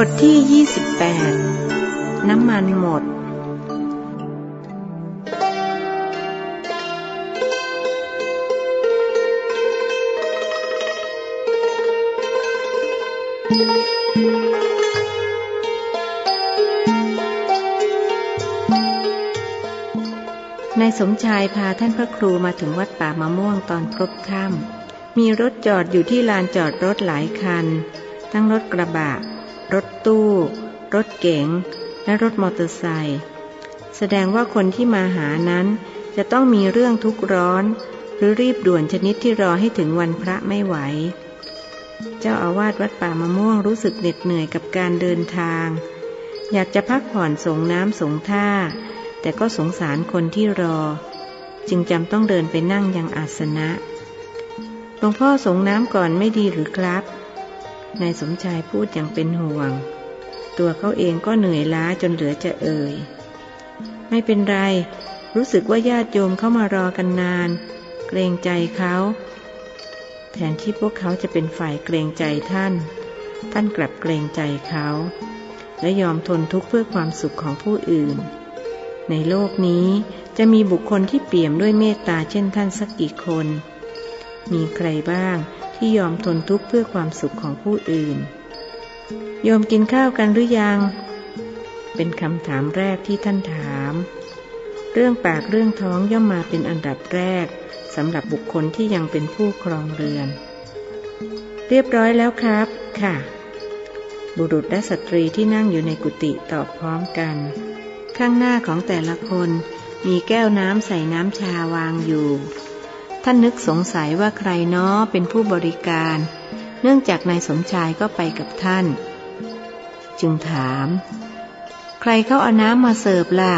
บทที่ 28 น้ำมันหมด นายสมชายพาท่านพระครูมาถึงวัดป่ามะม่วงตอนครบค่ำมีรถจอดอยู่ที่ลานจอดรถหลายคัน ทั้งรถกระบะ รถตู้ รถเก๋ง และรถมอเตอร์ไซค์แสดงว่าคนที่มาหานั้นจะต้องมีเรื่องทุกข์ร้อน หรือรีบด่วนชนิดที่รอให้ถึงวันพระไม่ไหว เจ้าอาวาสวัดป่ามะม่วงรู้สึกเหน็ดเหนื่อยกับการเดินทาง อยากจะพักผ่อนสงน้ำสงท่า แต่ก็สงสารคนที่รอ จึงจำต้องเดินไปนั่งยังอาสนะหลวงพ่อสงน้ำก่อนไม่ดีหรือครับ นายสมชายพูดอย่างเป็นห่วง ตัวเขาเองก็เหนื่อยล้าจนเหลือจะเอ่ย ไม่เป็นไร รู้สึกว่าญาติโยมเข้ามารอกันนาน เกรงใจเขาแทนที่พวกเขาจะเป็นฝ่ายเกรงใจท่าน ท่านกลับเกรงใจเขา และยอมทนทุกข์เพื่อความสุขของผู้อื่น ในโลกนี้จะมีบุคคลที่เปี่ยมด้วยเมตตาเช่นท่านสักกี่คน มีใครบ้าง ที่ยอมทนทุกข์เพื่อความสุขของผู้อื่น โยมกินข้าวกันหรือยัง เป็นคำถามแรกที่ท่านถาม เรื่องปากเรื่องท้องย่อมมาเป็นอันดับแรกสำหรับบุคคลที่ยังเป็นผู้ครองเรือน เรียบร้อยแล้วครับ ค่ะ บุรุษและสตรีที่นั่งอยู่ในกุฏิตอบพร้อมกัน ข้างหน้าของแต่ละคนมีแก้วน้ำใส่น้ำชาวางอยู่ ท่านนึกสงสัยว่าใครน้อเป็นผู้บริการ เนื่องจากนายสมชายก็ไปกับท่าน จึงถาม ใครเขาเอาน้ำมาเสิร์ฟล่ะ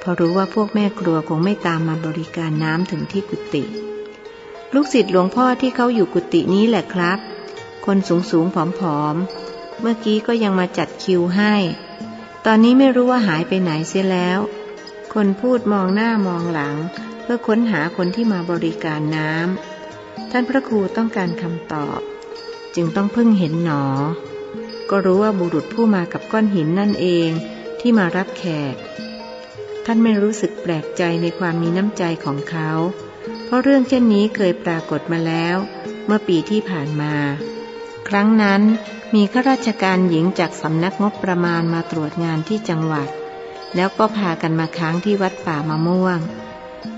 พอรู้ว่าพวกแม่ครัวคงไม่ตามมาบริการน้ำถึงที่กุฏิลูกศิษย์หลวงพ่อที่เขาอยู่กุฏินี้แหละครับ คนสูงสูงผอมๆ เมื่อกี้ก็ยังมาจัดคิวให้ ตอนนี้ไม่รู้ว่าหายไปไหนเสียแล้ว คนพูดมองหน้ามองหลัง เพื่อค้นหาคนที่มาบริการน้ำท่านพระครูต้องการคำตอบ จึงต้องพึ่งเห็นหนอ ก็รู้ว่าบุรุษผู้มากับก้อนหินนั่นเองที่มารับแขก ท่านไม่รู้สึกแปลกใจในความมีน้ำใจของเขา เพราะเรื่องเช่นนี้เคยปรากฏมาแล้ว เมื่อปีที่ผ่านมา ครั้งนั้นมีข้าราชการหญิงจากสำนักงบประมาณมาตรวจงานที่จังหวัด แล้วก็พากันมาค้างที่วัดป่ามะม่วง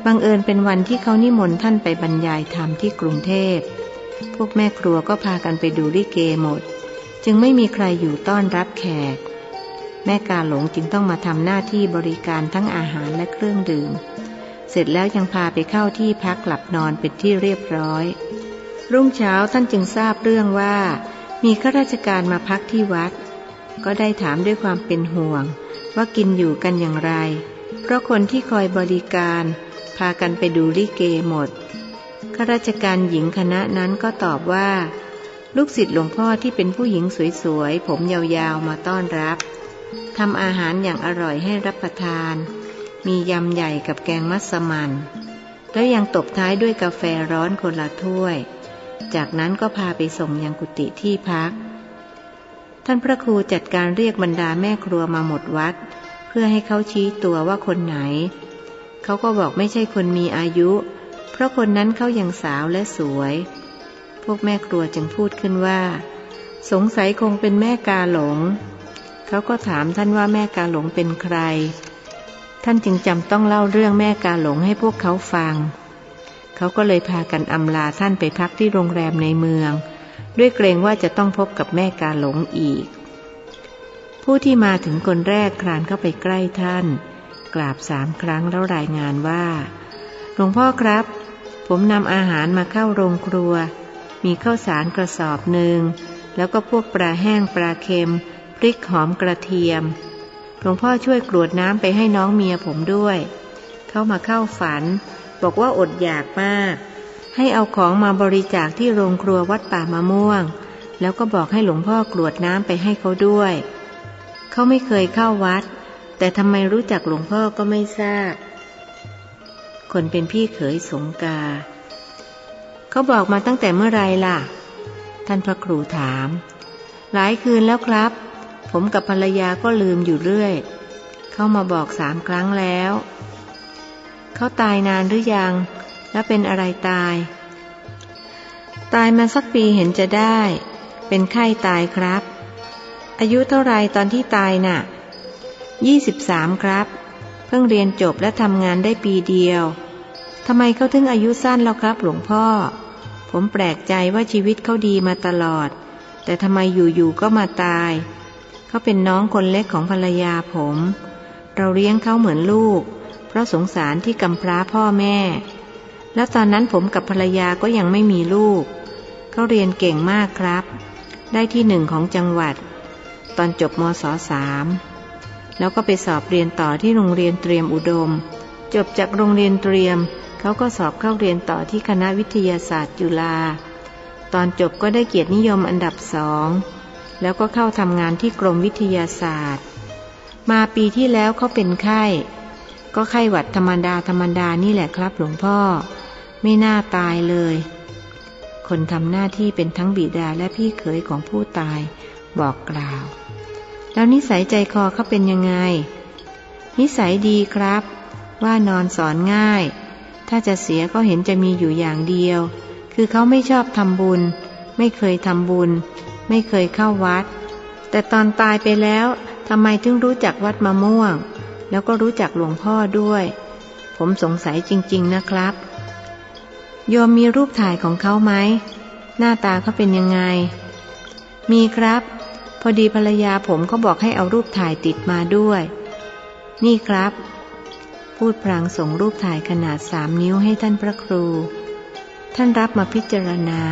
บังเอิญเป็นวันที่เขานิมนต์ท่านไปบรรยายธรรมที่กรุงเทพ พวกแม่ครัวก็พากันไปดูลิเกหมด จึงไม่มีใครอยู่ต้อนรับแขก แม่กาหลงจึงต้องมาทำหน้าที่บริการทั้งอาหารและเครื่องดื่ม เสร็จแล้วยังพาไปเข้าที่พักหลับนอนเป็นที่เรียบร้อย รุ่งเช้าท่านจึงทราบเรื่องว่า มีข้าราชการมาพักที่วัด ก็ได้ถามด้วยความเป็นห่วง ว่ากินอยู่กันอย่างไร เพราะคนที่คอยบริการากันไปดูลิเกหมด ข้าราชการหญิงคณะนั้นก็ตอบว่า ลูกศิษย์หลวงพ่อที่เป็นผู้หญิงสวยๆ ผมยาวๆ มาต้อนรับ ทำอาหารอย่างอร่อยให้รับประทาน มียำใหญ่กับแกงมัสมัน แล้วยังตบท้ายด้วยกาแฟร้อนคนละถ้วย จากนั้นก็พาไปส่งยังกุฏิที่พัก ท่านพระครูจัดการเรียกบรรดาแม่ครัวมาหมดวัด เพื่อให้เขาชี้ตัวว่าคนไหน เขาก็บอกไม่ใช่คนมีอายุ เพราะคนนั้นเขายังสาวและสวย พวกแม่ครัวจึงพูดขึ้นว่า สงสัยคงเป็นแม่กาหลง เขาก็ถามท่านว่าแม่กาหลงเป็นใคร ท่านจึงจำต้องเล่าเรื่องแม่กาหลงให้พวกเขาฟัง เขาก็เลยพากันอำลาท่านไปพักที่โรงแรมในเมือง ด้วยเกรงว่าจะต้องพบกับแม่กาหลงอีก ผู้ที่มาถึงคนแรกคลานเข้าไปใกล้ท่าน กราบสามครั้งแล้วรายงานว่า หลวงพ่อครับ ผมนำอาหารมาเข้าโรงครัว มีข้าวสารกระสอบหนึ่ง แล้วก็พวกปลาแห้งปลาเค็ม พริกหอมกระเทียม หลวงพ่อช่วยกรวดน้ำไปให้น้องเมียผมด้วย เข้ามาเข้าฝัน บอกว่าอดอยากมาก ให้เอาของมาบริจาคที่โรงครัววัดป่ามะม่วง แล้วก็บอกให้หลวงพ่อกรวดน้ำไปให้เขาด้วยเขาไม่เคยเข้าวัด แต่ทำไมรู้จักหลวงพ่อก็ไม่ทราบ คนเป็นพี่เขยสงกา เขาบอกมาตั้งแต่เมื่อไรล่ะ ท่านพระครูถาม หลายคืนแล้วครับ ผมกับภรรยาก็ลืมอยู่เรื่อย เข้ามาบอกสามครั้งแล้ว เขาตายนานหรือยัง และเป็นอะไรตาย ตายมาสักปีเห็นจะได้ เป็นไข้ตายครับ อายุเท่าไรตอนที่ตายนะ่ะ 23 ครับ เพิ่งเรียนจบและทำงานได้ปีเดียวทำไมเขาถึงอายุสั้นแล้วครับ หลวงพ่อ ผมแปลกใจว่าชีวิตเขาดีมาตลอด แต่ทำไมอยู่ๆก็มาตาย เขาเป็นน้องคนเล็กของภรรยาผม เราเลี้ยงเขาเหมือนลูก เพราะสงสารที่กำพร้าพ่อแม่ แล้วตอนนั้นผมกับภรรยาก็ยังไม่มีลูก เขาเรียนเก่งมากครับ ได้ที่หนึ่งของจังหวัด ตอนจบมศสาม แล้วก็ไปสอบเรียนต่อที่โรงเรียนเตรียมอุดม จบจากโรงเรียนเตรียม เขาก็สอบเข้าเรียนต่อที่คณะวิทยาศาสตร์จุฬา ตอนจบก็ได้เกียรตินิยมอันดับสอง แล้วก็เข้าทำงานที่กรมวิทยาศาสตร์ มาปีที่แล้วเขาเป็นไข้ ก็ไข้หวัดธรรมดาธรรมดานี่แหละครับหลวงพ่อ ไม่น่าตายเลย คนทำหน้าที่เป็นทั้งบิดาและพี่เขยของผู้ตายบอกกล่าว แล้วนิสัยใจคอเขาเป็นยังไง นิสัยดีครับ ว่านอนสอนง่าย ถ้าจะเสียก็เห็นจะมีอยู่อย่างเดียว คือเขาไม่ชอบทำบุญ ไม่เคยทำบุญ ไม่เคยเข้าวัด แต่ตอนตายไปแล้วทำไมถึงรู้จักวัดมะม่วง แล้วก็รู้จักหลวงพ่อด้วย ผมสงสัยจริง ๆ นะครับ โยมมีรูปถ่ายของเขาไหมหน้าตาเขาเป็นยังไง มีครับ พอดีภรรยาผมก็บอกให้เอารูปถ่ายติดมาด้วย นี่ครับ พูดพลางส่งรูปถ่ายขนาดสามนิ้วให้ท่านพระครู ท่านรับมาพิจารณา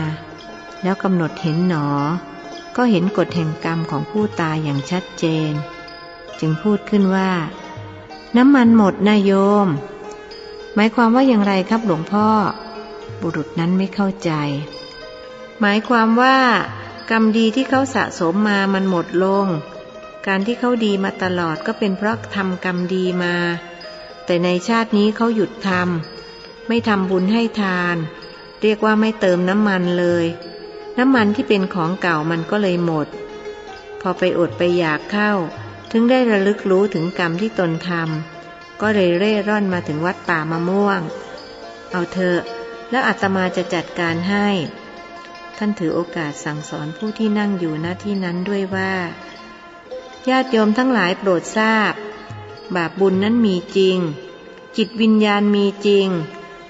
แล้วกำหนดเห็นหนอ ก็เห็นกฎแห่งกรรมของผู้ตายอย่างชัดเจน จึงพูดขึ้นว่า น้ำมันหมดนะโยม หมายความว่าอย่างไรครับหลวงพ่อ บุรุษนั้นไม่เข้าใจ หมายความว่า กรรมดีที่เขาสะสมมามันหมดลง การที่เขาดีมาตลอดก็เป็นเพราะทำกรรมดีมา แต่ในชาตินี้เขาหยุดทำไม่ทำบุญให้ทาน เรียกว่าไม่เติมน้ำมันเลย น้ำมันที่เป็นของเก่ามันก็เลยหมด พอไปอดไปอยากเข้า ถึงได้ระลึกรู้ถึงกรรมที่ตนทำก็เลยเร่ร่อนมาถึงวัดป่ามะม่วง เอาเถอะแล้วอาตมาจะจัดการให้ ท่านถือโอกาสสั่งสอนผู้ที่นั่งอยู่ณที่นั้นด้วยว่า ญาติโยมทั้งหลายโปรดทราบ บาปบุญนั้นมีจริง จิตวิญญาณมีจริง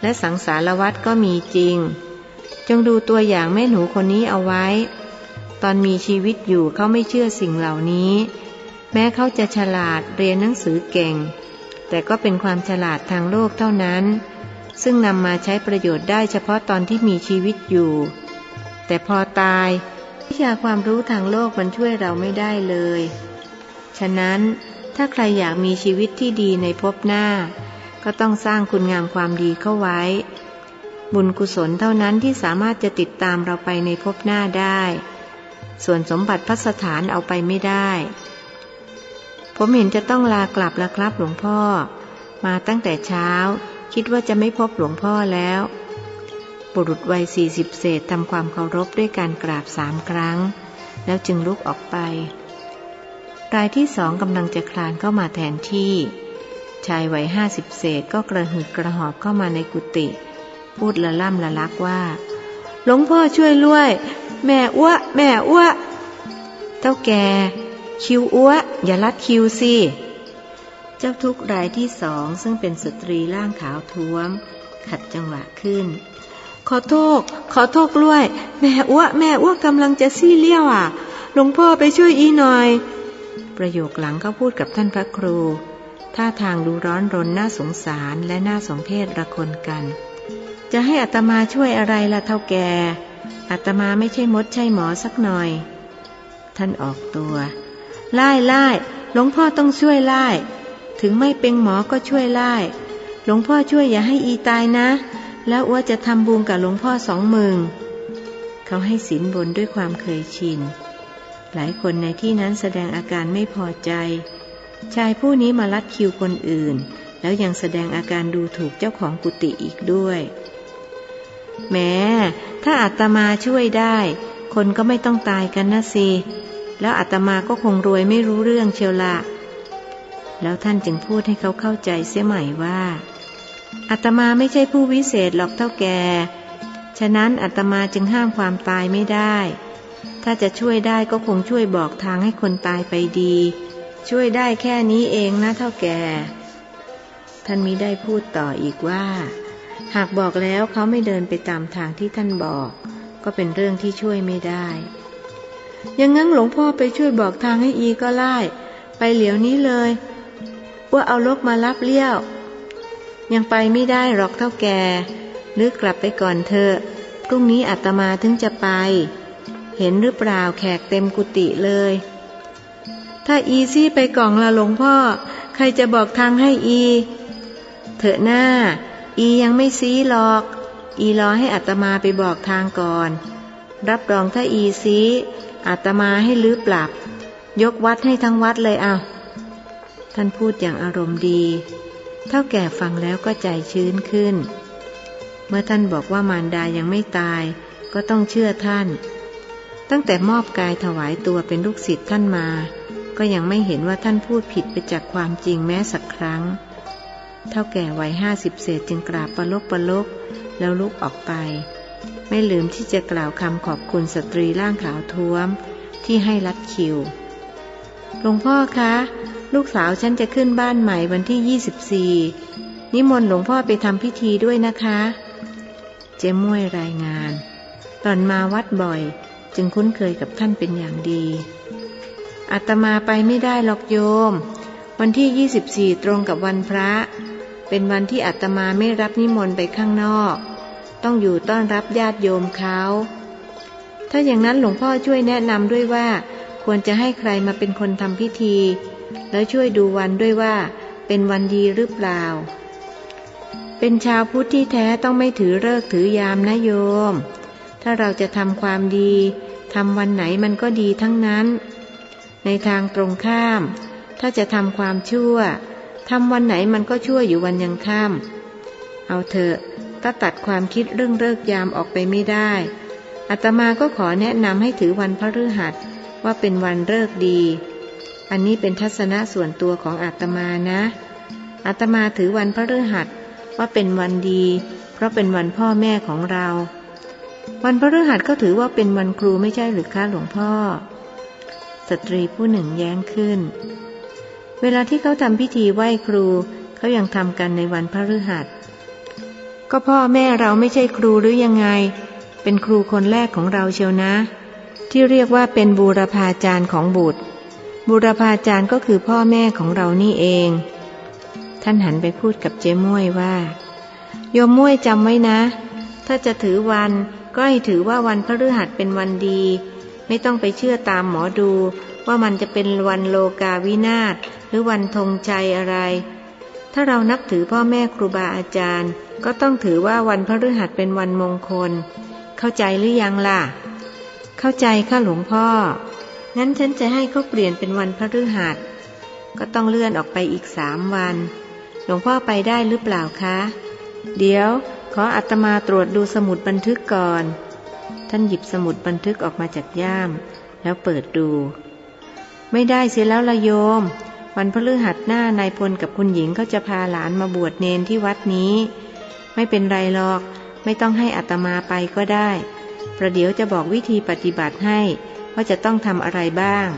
และสังสารวัฏก็มีจริง จงดูตัวอย่างแม่หนูคนนี้เอาไว้ ตอนมีชีวิตอยู่เขาไม่เชื่อสิ่งเหล่านี้ แม้เขาจะฉลาดเรียนหนังสือเก่ง แต่ก็เป็นความฉลาดทางโลกเท่านั้น ซึ่งนำมาใช้ประโยชน์ได้เฉพาะตอนที่มีชีวิตอยู่ แต่พอตายวิชาความรู้ทางโลกมันช่วยเราไม่ได้เลย ฉะนั้นถ้าใครอยากมีชีวิตที่ดีในภพหน้า ก็ต้องสร้างคุณงามความดีเข้าไว้ บุญกุศลเท่านั้นที่สามารถจะติดตามเราไปในภพหน้าได้ ส่วนสมบัติพัสถานเอาไปไม่ได้ ผมเห็นจะต้องลากลับแล้วครับหลวงพ่อ มาตั้งแต่เช้า คิดว่าจะไม่พบหลวงพ่อแล้ว บุรุษวัยสี่สิบเศษทำความเคารพด้วยการกราบสามครั้ง แล้วจึงลุกออกไป รายที่สองกำลังจะคลานเข้ามาแทนที่ ชายวัยห้าสิบเศษก็กระหืดกระหอบเข้ามาในกุฏิพูดละล่ำละลักว่าหลวงพ่อช่วยด้วย แม่อ้วแม่อ้วเท่าแก คิวอ้วอย่าลัดคิวสิเจ้าทุกรายที่สองซึ่งเป็นสตรีร่างขาวท้วม ขัดจังหวะขึ้น ขอโทษ ขอโทษด้วย แม่อ้วแม่อ้วกำลังจะซี่เลี้ยวอะ หลวงพ่อไปช่วยอีหน่อย ประโยคหลังเขาพูดกับท่านพระครู ท่าทางดูร้อนรนน่าสงสารและน่าสมเพชระคนกัน จะให้อัตมาช่วยอะไรล่ะเท่าแกอัตมาไม่ใช่มดใช่หมอสักหน่อย ท่านออกตัว ไล่ไล่หลวงพ่อต้องช่วยไล่ ถึงไม่เป็นหมอก็ช่วยไล่ หลวงพ่อช่วยอย่าให้อีตายนะ แล้วอ้วจะทำบุญกับหลวงพ่อสองมือเขาให้สินบนด้วยความเคยชิน หลายคนในที่นั้นแสดงอาการไม่พอใจ ชายผู้นี้มาลัดคิวคนอื่น แล้วยังแสดงอาการดูถูกเจ้าของกุฏิอีกด้วยแม้ถ้าอาตมาช่วยได้ คนก็ไม่ต้องตายกันนะสิ แล้วอาตมาก็คงรวยไม่รู้เรื่องเชียวละ แล้วท่านจึงพูดให้เขาเข้าใจเสียใหม่ว่า อาตมาไม่ใช่ผู้วิเศษหรอกเท่าแกฉะนั้นอาตมาจึงห้ามความตายไม่ได้ ถ้าจะช่วยได้ก็คงช่วยบอกทางให้คนตายไปดี ช่วยได้แค่นี้เองนะเท่าแกท่านมิได้พูดต่ออีกว่า หากบอกแล้วเขาไม่เดินไปตามทางที่ท่านบอก ก็เป็นเรื่องที่ช่วยไม่ได้ยังงั้นหลวงพ่อไปช่วยบอกทางให้อีก็ไล่ไปเหลียวนี้เลย ว่าเอาลกมารับเลี้ยว ยังไปไม่ได้หรอกเท่าแกหรือกลับไปก่อนเถอะพรุ่งนี้อาตมาถึงจะไป เห็นหรือเปล่าแขกเต็มกุฏิเลย ถ้าอีซี่ไปกล่องละหลวงพ่อ ใครจะบอกทางให้อี เถอะหน้า อียังไม่ซีหรอก อีรอให้อัตมาไปบอกทางก่อน รับรองถ้าอีซีอาตมาให้ลื้อปรับ ยกวัดให้ทั้งวัดเลยเอาท่านพูดอย่างอารมณ์ดี เท่าแก่ฟังแล้วก็ใจชื้นขึ้น เมื่อท่านบอกว่ามารดายังไม่ตายก็ต้องเชื่อท่าน ตั้งแต่มอบกายถวายตัวเป็นลูกศิษย์ท่านมา ก็ยังไม่เห็นว่าท่านพูดผิดไปจากความจริงแม้สักครั้ง เท่าแก่วัยห้าสิบเศษจึงกราบประลกประลกแล้วลุกออกไป ไม่ลืมที่จะกล่าวคำขอบคุณสตรีร่างขาวท้วมที่ให้รัดคิวหลวงพ่อคะ ลูกสาวฉันจะขึ้นบ้านใหม่วันที่ 24 นิมนต์หลวงพ่อไปทำพิธีด้วยนะคะ เจม้วยรายงาน ตอนมาวัดบ่อย จึงคุ้นเคยกับท่านเป็นอย่างดี อาตมาไปไม่ได้หรอกโยม วันที่ 24 ตรงกับวันพระ เป็นวันที่อาตมาไม่รับนิมนต์ไปข้างนอก ต้องอยู่ต้อนรับญาติโยมเขาถ้าอย่างนั้นหลวงพ่อช่วยแนะนำด้วยว่าควรจะให้ใครมาเป็นคนทำพิธี แล้วช่วยดูวันด้วยว่า เป็นวันดีหรือเปล่า เป็นชาวพุทธที่แท้ต้องไม่ถือเลิกถือยามนะโยม ถ้าเราจะทำความดีทำวันไหนมันก็ดีทั้งนั้น ในทางตรงข้าม ถ้าจะทำความชั่วทำวันไหนมันก็ชั่วอยู่วันยังข้ามเอาเถอะถ้าตัดความคิดเรื่องเลิกยามออกไปไม่ได้อาตมาก็ขอแนะนำให้ถือวันพฤหัสว่าเป็นวันเลิกดี อันนี้เป็นทัศนะส่วนตัวของอาตมานะอาตมาถือวันพฤหัสว่าเป็นวันดี เพราะเป็นวันพ่อแม่ของเรา วันพฤหัสก็ถือว่าเป็นวันครูไม่ใช่หรือคะหลวงพ่อ สตรีผู้หนึ่งแย้งขึ้น เวลาที่เขาทำพิธีไหว้ครูเขายังทำกันในวันพฤหัส ก็พ่อแม่เราไม่ใช่ครูหรือยังไง เป็นครูคนแรกของเราเชียวนะ ที่เรียกว่าเป็นบูรพาจารย์ของบุตร บูรพาจารย์ก็คือพ่อแม่ของเรานี่เอง ท่านหันไปพูดกับเจ๊ม้วยว่า โยมม้วยจำไว้นะ ถ้าจะถือวันก็ให้ถือว่าวันพฤหัสเป็นวันดี ไม่ต้องไปเชื่อตามหมอดู ว่ามันจะเป็นวันโลกาวินาศหรือวันธงใจอะไร ถ้าเรานับถือพ่อแม่ครูบาอาจารย์ ก็ต้องถือว่าวันพฤหัสเป็นวันมงคล เข้าใจหรือยังล่ะ เข้าใจค่ะหลวงพ่อ งั้นฉันจะให้เขาเปลี่ยนเป็นวันพฤหัส ก็ต้องเลื่อนออกไปอีกสามวัน หลวงพ่อไปได้หรือเปล่าคะ เดี๋ยวขออัตมาตรวจดูสมุดบันทึกก่อน ท่านหยิบสมุดบันทึกออกมาจากย่าม แล้วเปิดดู ไม่ได้เสียแล้วละโยม วันพฤหัสหน้านายพลกับคุณหญิงเขาจะพาหลานมาบวชเนนที่วัดนี้ ไม่เป็นไรหรอก ไม่ต้องให้อัตมาไปก็ได้ ประเดี๋ยวจะบอกวิธีปฏิบัติให้ ว่าจะต้องทำอะไรบ้าง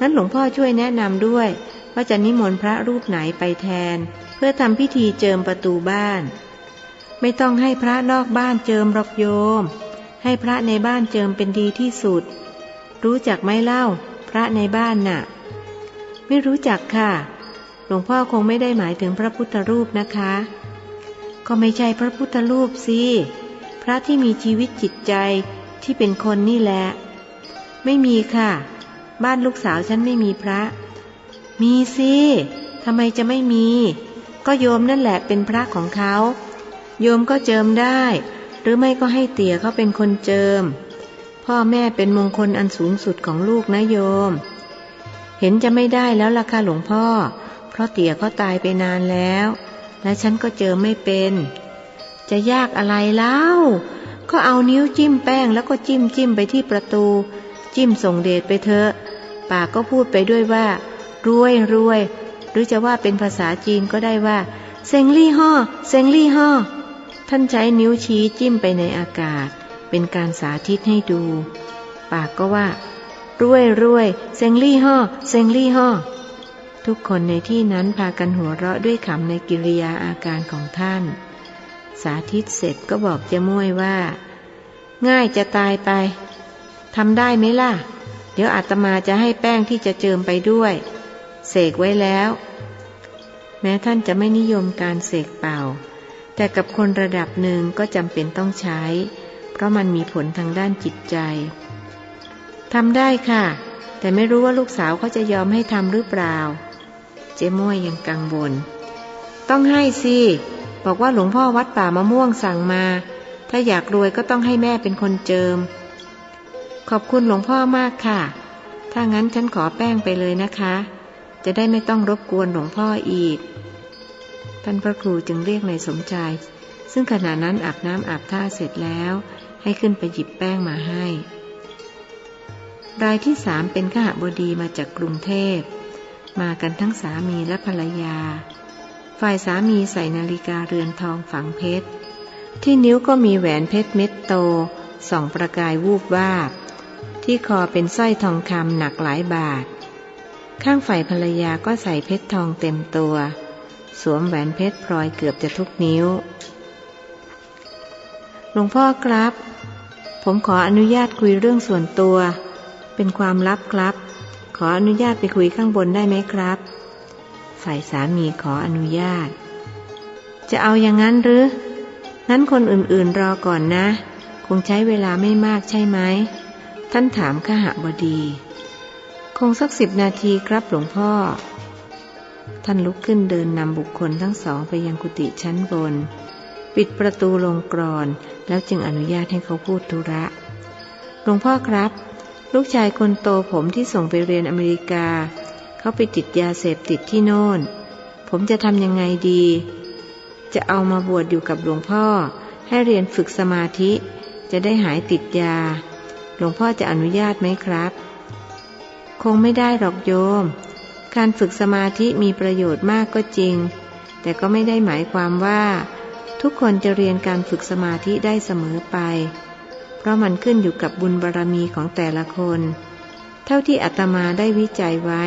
นั้นหลวงพ่อช่วยแนะนำด้วย ว่าจะนิมนต์พระรูปไหนไปแทน เพื่อทำพิธีเจิมประตูบ้าน ไม่ต้องให้พระนอกบ้านเจิมรอกโยม ให้พระในบ้านเจิมเป็นดีที่สุด รู้จักไหมเล่า พระในบ้านน่ะ ไม่รู้จักค่ะ หลวงพ่อคงไม่ได้หมายถึงพระพุทธรูปนะคะ ก็ไม่ใช่พระพุทธรูปสิพระที่มีชีวิตจิตใจที่เป็นคนนี่แหละ ไม่มีค่ะ บ้านลูกสาวฉันไม่มีพระ มีสิทำไมจะไม่มี ก็โยมนั่นแหละเป็นพระของเขา โยมก็เจิมได้ หรือไม่ก็ให้เตี่ยเขาเป็นคนเจิม พ่อแม่เป็นมงคลอันสูงสุดของลูกนะโยม เห็นจะไม่ได้แล้วล่ะค่ะหลวงพ่อ เพราะเตี่ยเขาตายไปนานแล้ว และฉันก็เจอไม่เป็น จะยากอะไรเล่าก็เอานิ้วจิ้มแป้งแล้วก็จิ้มจิ้มไปที่ประตู จิ้มส่งเดชไปเถอะ ปากก็พูดไปด้วยว่า รวยรวย หรือจะว่าเป็นภาษาจีนก็ได้ว่าเซงลี่ห่อเซงลี่ห่อท่านใช้นิ้วชี้จิ้มไปในอากาศ เป็นการสาธิตให้ดู ปากก็ว่า รวยรวยเซงลี่ห่อเซงลี่ห่อทุกคนในที่นั้นพากันหัวเราะด้วยขำในกิริยาอาการของท่าน สาธิตเสร็จก็บอกเจม้วยว่า ง่ายจะตายไป ทำได้ไหมล่ะ เดี๋ยวอาตมาจะให้แป้งที่จะเจิมไปด้วย เสกไว้แล้ว แม้ท่านจะไม่นิยมการเสกเป่า แต่กับคนระดับหนึ่งก็จำเป็นต้องใช้ เพราะมันมีผลทางด้านจิตใจทำได้ค่ะ แต่ไม่รู้ว่าลูกสาวเขาจะยอมให้ทำหรือเปล่า เจ๊ม้วยยังกังวลต้องให้สิบอกว่าหลวงพ่อวัดป่ามะม่วงสั่งมา ถ้าอยากรวยก็ต้องให้แม่เป็นคนเจิม ขอบคุณหลวงพ่อมากค่ะ ถ้างั้นฉันขอแป้งไปเลยนะคะ จะได้ไม่ต้องรบกวนหลวงพ่ออีก ท่านพระครูจึงเรียกนายสมชายซึ่งขณะนั้นอาบน้ำอาบท่าเสร็จแล้ว ให้ขึ้นไปหยิบแป้งมาให้ รายที่สามเป็นข้าบดีมาจากกรุงเทพ มากันทั้งสามีและภรรยา ฝ่ายสามีใส่นาฬิกาเรือนทองฝังเพชร ที่นิ้วก็มีแหวนเพชรเม็ดโตส่องประกายวูบวาบ ที่คอเป็นสร้อยทองคำหนักหลายบาท ข้างฝ่ายภรรยาก็ใส่เพชรทองเต็มตัว สวมแหวนเพชรพลอยเกือบจะทุกนิ้ว หลวงพ่อครับ ผมขออนุญาตคุยเรื่องส่วนตัว เป็นความลับครับ ขออนุญาตไปคุยข้างบนได้ไหมครับ ฝ่ายสามีขออนุญาต จะเอาอย่างนั้นหรืองั้นคนอื่นๆรอก่อนนะ คงใช้เวลาไม่มากใช่ไหม ท่านถามขหบดี คงสักสิบนาทีครับหลวงพ่อ ท่านลุกขึ้นเดินนำบุคคลทั้งสองไปยังกุฏิชั้นบน ปิดประตูลงกรอนแล้วจึงอนุญาตให้เขาพูดธุระ หลวงพ่อครับ ลูกชายคนโตผมที่ส่งไปเรียนอเมริกา เขาไปติดยาเสพติดที่โน่น ผมจะทำยังไงดี จะเอามาบวชอยู่กับหลวงพ่อ ให้เรียนฝึกสมาธิจะได้หายติดยา หลวงพ่อจะอนุญาตไหมครับ คงไม่ได้หรอกโยม การฝึกสมาธิมีประโยชน์มากก็จริง แต่ก็ไม่ได้หมายความว่า ทุกคนจะเรียนการฝึกสมาธิได้เสมอไป เพราะมันขึ้นอยู่กับบุญบารรมีของแต่ละคน เท่าที่อาตมาได้วิจัยไว้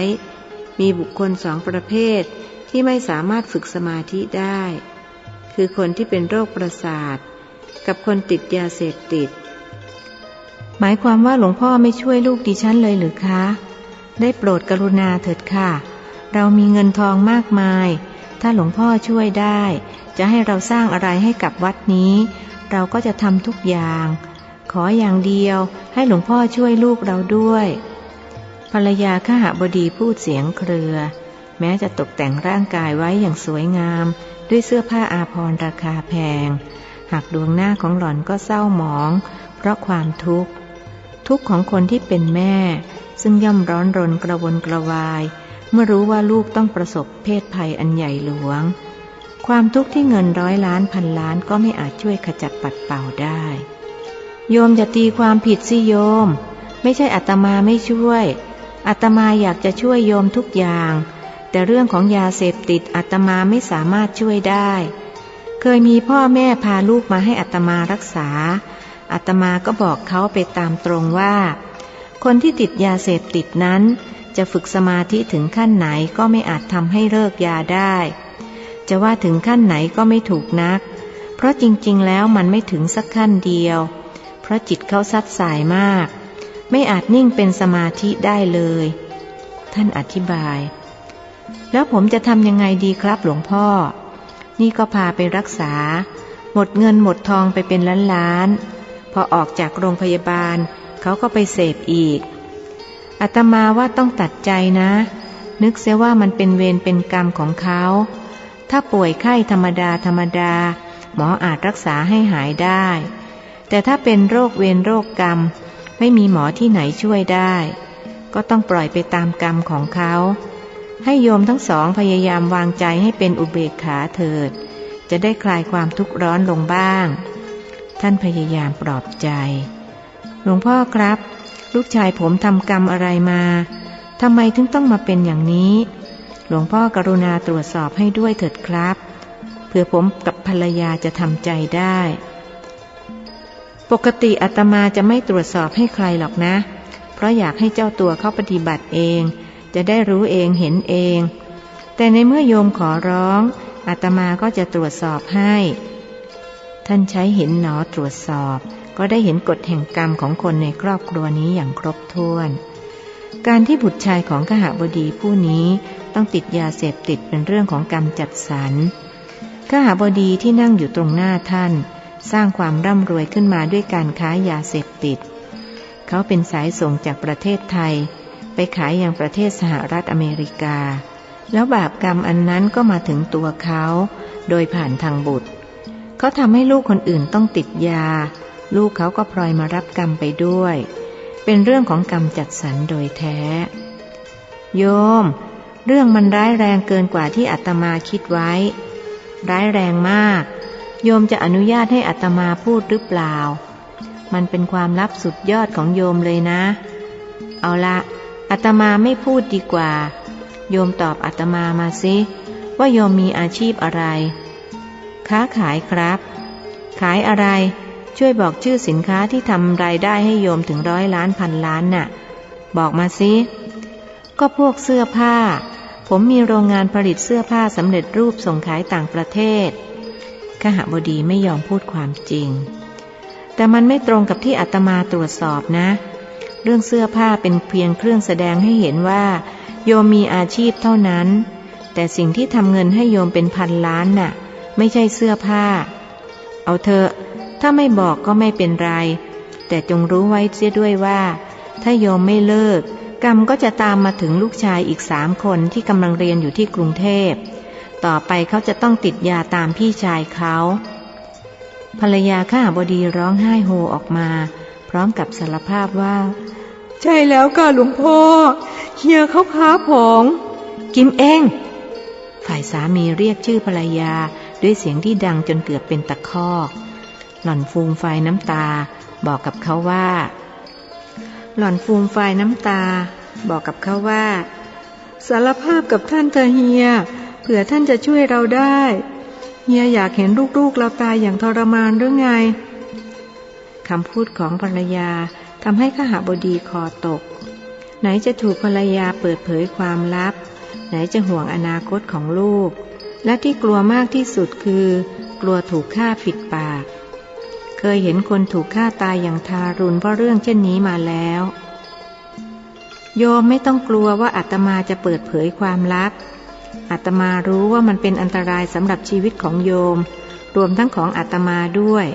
มีบุคคลสองประเภทที่ไม่สามารถฝึกสมาธิได้ คือคนที่เป็นโรคประสาท กับคนติดยาเสพติด หมายความว่าหลวงพ่อไม่ช่วยลูกดิฉันเลยหรือคะ ได้โปรดกรุณาเถิดค่ะ เรามีเงินทองมากมาย ถ้าหลวงพ่อช่วยได้ จะให้เราสร้างอะไรให้กับวัดนี้ เราก็จะทำทุกอย่าง ขออย่างเดียวให้หลวงพ่อช่วยลูกเราด้วย ภรรยาข้าหบดีพูดเสียงเครือ แม้จะตกแต่งร่างกายไว้อย่างสวยงาม ด้วยเสื้อผ้าอาภรณ์ราคาแพง หากดวงหน้าของหล่อนก็เศร้าหมอง เพราะความทุกข์ ทุกข์ของคนที่เป็นแม่ ซึ่งย่อมร้อนรนกระวนกระวาย เมื่อรู้ว่าลูกต้องประสบเพศภัยอันใหญ่หลวง ความทุกข์ที่เงินร้อยล้านพันล้านก็ไม่อาจช่วยขจัดปัดเป่าได้ โยมจะตีความผิดสิโยม ไม่ใช่อัตมาไม่ช่วยอัตมาอยากจะช่วยโยมทุกอย่าง แต่เรื่องของยาเสพติดอัตมาไม่สามารถช่วยได้ เคยมีพ่อแม่พาลูกมาให้อัตมารักษา อัตมาก็บอกเขาไปตามตรงว่า คนที่ติดยาเสพติดนั้น จะฝึกสมาธิถึงขั้นไหนก็ไม่อาจทำให้เลิกยาได้ จะว่าถึงขั้นไหนก็ไม่ถูกนัก เพราะจริงๆแล้วมันไม่ถึงสักขั้นเดียว เพราะจิตเขาซัดสายมาก ไม่อาจนิ่งเป็นสมาธิได้เลย ท่านอธิบาย แล้วผมจะทำยังไงดีครับหลวงพ่อ นี่ก็พาไปรักษา หมดเงินหมดทองไปเป็นล้านล้าน พอออกจากโรงพยาบาล เขาก็ไปเสพอีกอาตมาว่าต้องตัดใจนะ นึกเสียว่ามันเป็นเวรเป็นกรรมของเขา ถ้าป่วยไข้ธรรมดาธรรมดา หมออาจรักษาให้หายได้ แต่ถ้าเป็นโรคเวรโรคกรรม ไม่มีหมอที่ไหนช่วยได้ ก็ต้องปล่อยไปตามกรรมของเขา ให้โยมทั้งสองพยายามวางใจให้เป็นอุเบกขาเถิด จะได้คลายความทุกข์ร้อนลงบ้าง ท่านพยายามปลอบใจ หลวงพ่อครับ ลูกชายผมทำกรรมอะไรมาทำไมถึงต้องมาเป็นอย่างนี้ หลวงพ่อกรุณาตรวจสอบให้ด้วยเถิดครับ เพื่อผมกับภรรยาจะทำใจได้ ปกติอาตมาจะไม่ตรวจสอบให้ใครหรอกนะ เพราะอยากให้เจ้าตัวเข้าปฏิบัติเอง จะได้รู้เองเห็นเอง แต่ในเมื่อโยมขอร้องอาตมาก็จะตรวจสอบให้ ท่านใช้เห็นหนอตรวจสอบ ก็ได้เห็นกฎแห่งกรรมของคนในครอบครัวนี้อย่างครบถ้วน การที่บุตรชายของขหบดีผู้นี้ต้องติดยาเสพติดเป็นเรื่องของกรรมจัดสรรขหบดีที่นั่งอยู่ตรงหน้าท่าน สร้างความร่ำรวยขึ้นมาด้วยการค้ายาเสพติด เขาเป็นสายส่งจากประเทศไทย ไปขายย่างประเทศสหรัฐอเมริกา แล้วบาปกรรมอันนั้นก็มาถึงตัวเขา โดยผ่านทางบุตร เขาทำให้ลูกคนอื่นต้องติดยา ลูกเขาก็พลอยมารับกรรมไปด้วย เป็นเรื่องของกรรมจัดสรรโดยแท้ โยม เรื่องมันร้ายแรงเกินกว่าที่อาตมาคิดไว้ ร้ายแรงมาก โยมจะอนุญาตให้อัตมาพูดหรือเปล่า มันเป็นความลับสุดยอดของโยมเลยนะ เอาละอัตมาไม่พูดดีกว่า โยมตอบอัตมามาสิว่าโยมมีอาชีพอะไร ค้าขายครับ ขายอะไร ช่วยบอกชื่อสินค้าที่ทำรายได้ให้โยมถึงร้อยล้านพันล้านน่ะ บอกมาสิ ก็พวกเสื้อผ้า ผมมีโรงงานผลิตเสื้อผ้าสำเร็จรูปส่งขายต่างประเทศขหบดีไม่ยอมพูดความจริง แต่มันไม่ตรงกับที่อาตมาตรวจสอบนะ เรื่องเสื้อผ้าเป็นเพียงเครื่องแสดงให้เห็นว่า โยมมีอาชีพเท่านั้น แต่สิ่งที่ทำเงินให้โยมเป็นพันล้านน่ะ ไม่ใช่เสื้อผ้า เอาเถอะ ถ้าไม่บอกก็ไม่เป็นไร แต่จงรู้ไว้เสียด้วยว่า ถ้าโยมไม่เลิก กรรมก็จะตามมาถึงลูกชายอีกสามคนที่กำลังเรียนอยู่ที่กรุงเทพ ต่อไปเขาจะต้องติดยาตามพี่ชายเขา ภรรยาข้าบดีร้องไห้โฮออกมา พร้อมกับสารภาพว่า ใช่แล้วค่ะหลวงพ่อเฮียเขาค้าผองกิมเอง ฝ่ายสามีเรียกชื่อภรรยา ด้วยเสียงที่ดังจนเกือบเป็นตะคอก หล่อนฟูมไฟน้ำตา บอกกับเขาว่า หล่อนฟูมไฟน้ำตา บอกกับเขาว่า สารภาพกับท่านเธอเฮีย เผื่อท่านจะช่วยเราได้ เฮียอยากเห็นลูกๆเราตายอย่างทรมานหรือไงคำพูดของภรรยาทำให้ขหบดีคอตก ไหนจะถูกภรรยาเปิดเผยความลับ ไหนจะห่วงอนาคตของลูก และที่กลัวมากที่สุดคือ กลัวถูกฆ่าผิดปาก เคยเห็นคนถูกฆ่าตายอย่างทารุณเพราะเรื่องเช่นนี้มาแล้ว โยมไม่ต้องกลัวว่าอาตมาจะเปิดเผยความลับอาตมารู้ว่ามันเป็นอันตรายสำหรับชีวิตของโยม รวมทั้งของอาตมาด้วย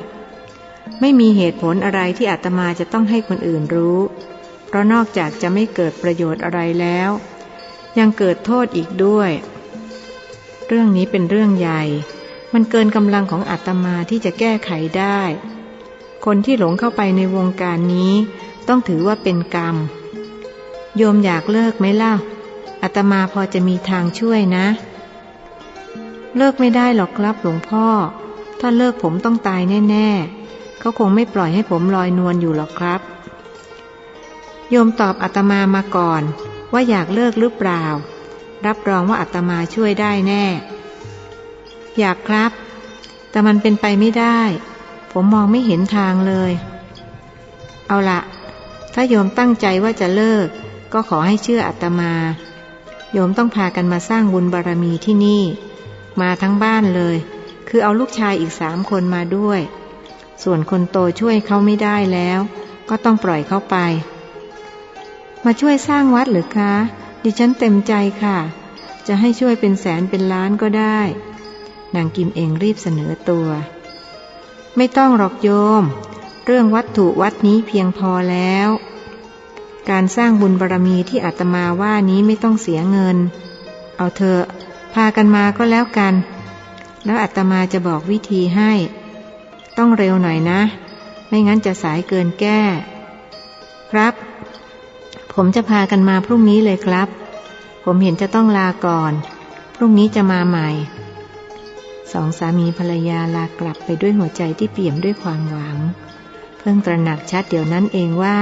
ไม่มีเหตุผลอะไรที่อาตมาจะต้องให้คนอื่นรู้ เพราะนอกจากจะไม่เกิดประโยชน์อะไรแล้ว ยังเกิดโทษอีกด้วย เรื่องนี้เป็นเรื่องใหญ่ มันเกินกำลังของอาตมาที่จะแก้ไขได้ คนที่หลงเข้าไปในวงการนี้ ต้องถือว่าเป็นกรรม โยมอยากเลิกไหมล่ะอาตมาพอจะมีทางช่วยนะ เลิกไม่ได้หรอกครับหลวงพ่อ ถ้าเลิกผมต้องตายแน่ๆเขาคงไม่ปล่อยให้ผมลอยนวลอยู่หรอกครับ โยมตอบอาตมามาก่อน ว่าอยากเลิกหรือเปล่า รับรองว่าอาตมาช่วยได้แน่ อยากครับ แต่มันเป็นไปไม่ได้ ผมมองไม่เห็นทางเลย เอาละถ้าโยมตั้งใจว่าจะเลิก ก็ขอให้เชื่ออาตมา โยมต้องพากันมาสร้างบุญบารรมีที่นี่ มาทั้งบ้านเลย คือเอาลูกชายอีกสามคนมาด้วย ส่วนคนโตช่วยเขาไม่ได้แล้ว ก็ต้องปล่อยเขาไป มาช่วยสร้างวัดหรือคะ ดิฉันเต็มใจค่ะ จะให้ช่วยเป็นแสนเป็นล้านก็ได้ นางกิมเองรีบเสนอตัว ไม่ต้องหรอกโยม เรื่องวัตถุวัดนี้เพียงพอแล้ว การสร้างบุญบารรมีที่อาตมาว่านี้ไม่ต้องเสียเงิน เอาเถอะพากันมาก็แล้วกัน แล้วอาตมาจะบอกวิธีให้ ต้องเร็วหน่อยนะ ไม่งั้นจะสายเกินแก้ ครับ ผมจะพากันมาพรุ่งนี้เลยครับ ผมเห็นจะต้องลาก่อน พรุ่งนี้จะมาใหม่ สองสามีภรรยาลากลับไปด้วยหัวใจที่เปี่ยมด้วยความหวัง เพิ่งตระหนักชัดเดี๋ยวนั้นเองว่า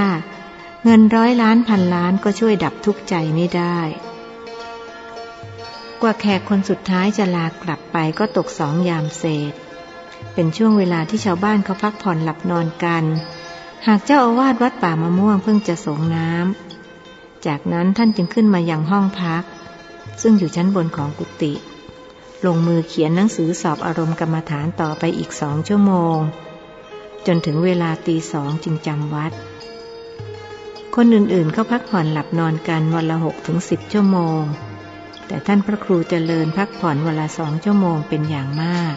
เงินร้อยล้านพันล้านก็ช่วยดับทุกข์ใจไม่ได้ กว่าแขกคนสุดท้ายจะลากลับไปก็ตกสองยามเศษ เป็นช่วงเวลาที่ชาวบ้านเขาพักผ่อนหลับนอนกัน หากเจ้าอาวาสวัดป่ามะม่วงเพิ่งจะสงน้ำ จากนั้นท่านจึงขึ้นมายังห้องพัก ซึ่งอยู่ชั้นบนของกุฏิลงมือเขียนหนังสือสอบอารมณ์กรรมฐานต่อไปอีกสองชั่วโมง จนถึงเวลาตีสองจึงจำวัด คนอื่นๆเขาพักผ่อนหลับนอนกันวันละหกถึงสิบชั่วโมง แต่ท่านพระครูเจริญพักผ่อนวันละสองชั่วโมงเป็นอย่างมาก